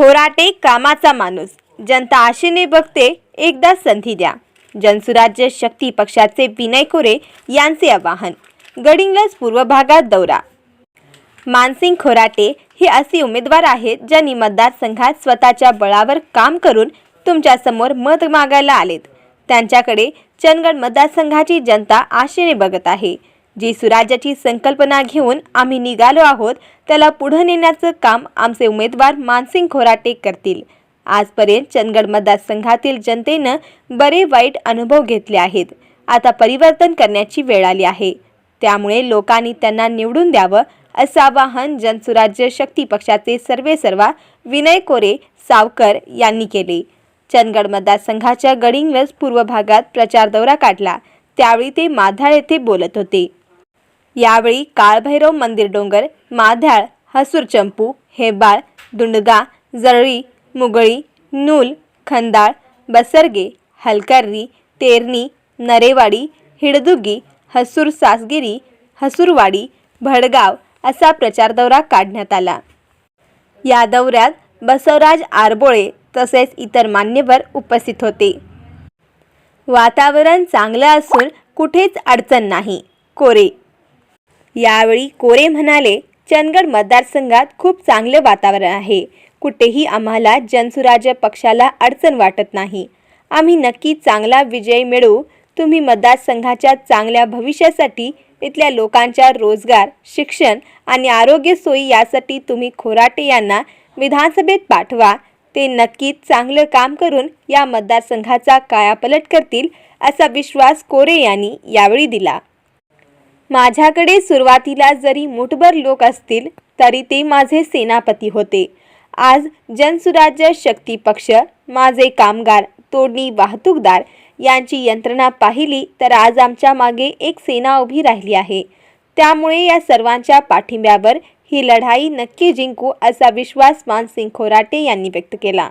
खोराटे कामाचा माणूस. जनता आशेने बघते एकदा संधी द्या. जनसुराज्य शक्ती पक्षाचे विनय कोरे यांचे आवाहन. गडिंग्लज पूर्व भागात दौरा. मानसिंग खोराटे हे असे उमेदवार आहेत ज्यांनी मतदारसंघात स्वतःच्या बळावर काम करून तुमच्यासमोर मत मागायला आलेत. त्यांच्याकडे चंदगड मतदारसंघाची जनता आशेने बघत आहे. जी सुराज्याची संकल्पना घेऊन आम्ही निघालो आहोत त्याला पुढे नेण्याचं काम आमचे उमेदवार मानसिंग खोराटे करतील. आजपर्यंत चंदगड मतदारसंघातील जनतेनं बरे वाईट अनुभव घेतले आहेत. आता परिवर्तन करण्याची वेळ आली आहे. त्यामुळे लोकांनी त्यांना निवडून द्यावं असं आवाहन जनसुराज्य शक्ती पक्षाचे सर्वे सर्वा विनय कोरे सावकर यांनी केले. चंदगड मतदारसंघाच्या गडिंग्लज पूर्व भागात प्रचार दौरा काढला. त्यावेळी ते माधाळ येथे बोलत होते. यावेळी काळभैरव मंदिर डोंगर माध्याळ हसूर चंपू हेबाळ दुंडगा जरळी मुगळी नूल खंदाळ बसरगे हलकर्री तेरणी नरेवाडी हिडदुगी हसूर सासगिरी हसूरवाडी भडगाव असा प्रचार दौरा काढण्यात आला. या दौऱ्यात बसवराज आरबोळे तसेच इतर मान्यवर उपस्थित होते. वातावरण चांगलं असून कुठेच अडचण नाही. कोरे यावेळी कोरे म्हणाले चंदगड मतदारसंघात खूप चांगलं वातावरण आहे. कुठेही आम्हाला जनसुराज्य पक्षाला अडचण वाटत नाही. आम्ही नक्की चांगला विजय मिळवू. तुम्ही मतदारसंघाच्या चांगल्या भविष्यासाठी इथल्या लोकांच्या रोजगार शिक्षण आणि आरोग्य सोयी यासाठी तुम्ही खोराटे यांना विधानसभेत पाठवा. ते नक्कीच चांगलं काम करून या मतदारसंघाचा कायापलट करतील असा विश्वास कोरे यांनी यावेळी दिला. माझ्याकडे सुरुवातीला जरी मुठभर लोक असतील तरी ते माझे सेनापती होते. आज जनसुराज्य शक्ती पक्ष माझे कामगार तोडणी वाहतूकदार यांची यंत्रणा पाहिली तर आज आमच्या मागे एक सेना उभी राहिली आहे. त्यामुळे या सर्वांच्या पाठिंब्यावर ही लढाई नक्की जिंकू असा विश्वास मानसिंग खोराटे यांनी व्यक्त केला.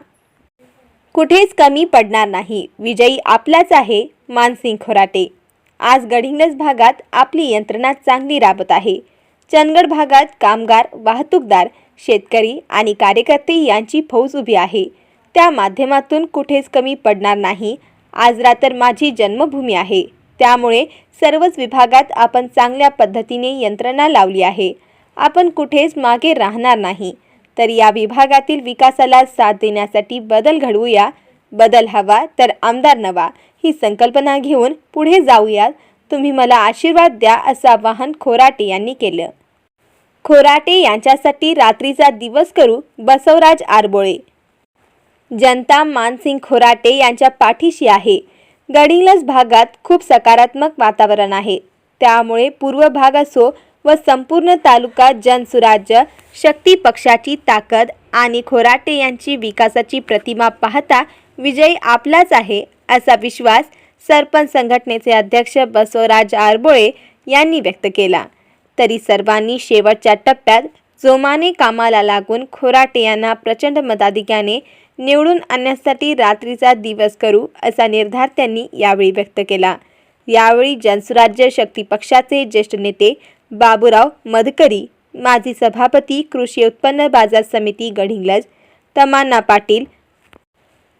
कुठेच कमी पडणार नाही. विजयी आपलाच आहे मानसिंग खोराटे. आज गडिंग्लज भागात आपली यंत्रणा चांगली राबत आहे. चंदगड भागात कामगार वाहतूकदार शेतकरी आणि कार्यकर्ते यांची फौज उभी आहे. त्या माध्यमातून कुठेच कमी पडणार नाही. आज रात्र माझी जन्मभूमी आहे. त्यामुळे सर्वच विभागात आपण चांगल्या पद्धतीने यंत्रणा लावली आहे. आपण कुठेच मागे राहणार नाही. तर या विभागातील विकासाला साथ देण्यासाठी बदल घडवूया बदल हवा तर आमदार नवा ही संकल्पना घेऊन पुढे जाऊयात. तुम्ही मला आशीर्वाद द्या असं आवाहन खोराटे यांनी केलं. खोराटे यांच्यासाठी रात्रीचा दिवस करू बसवराज आरबोळे. जनता मानसिंग खोराटे यांच्या पाठीशी आहे. गडिंगलज भागात खूप सकारात्मक वातावरण आहे. त्यामुळे पूर्व भाग असो व संपूर्ण तालुका जनसुराज्य शक्ती पक्षाची ताकद आणि खोराटे यांची विकासाची प्रतिमा पाहता विजय आपलाच आहे असा विश्वास सरपंच संघटनेचे अध्यक्ष बसवराज आरबोळे यांनी व्यक्त केला. तरी सर्वांनी शेवटच्या टप्प्यात जोमाने कामाला लागून खोराटे यांना प्रचंड मताधिक्याने निवडून आणण्यासाठी रात्रीचा दिवस करू असा निर्धार त्यांनी यावेळी व्यक्त केला. यावेळी जनसुराज्य शक्ती पक्षाचे ज्येष्ठ नेते बाबूराव मधकरी माजी सभापती कृषी उत्पन्न बाजार समिती गडिंगलज तमान्ना पाटील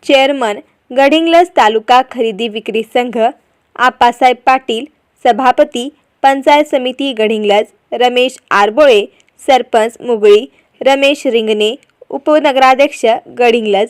चेअरमन गडिंग्लज तालुका खरेदी विक्री संघ आप्पासाहेब पाटील सभापती पंचायत समिती गडिंग्लज रमेश आरबोळे सरपंच मुगळी रमेश रिंगणे उपनगराध्यक्ष गडिंग्लज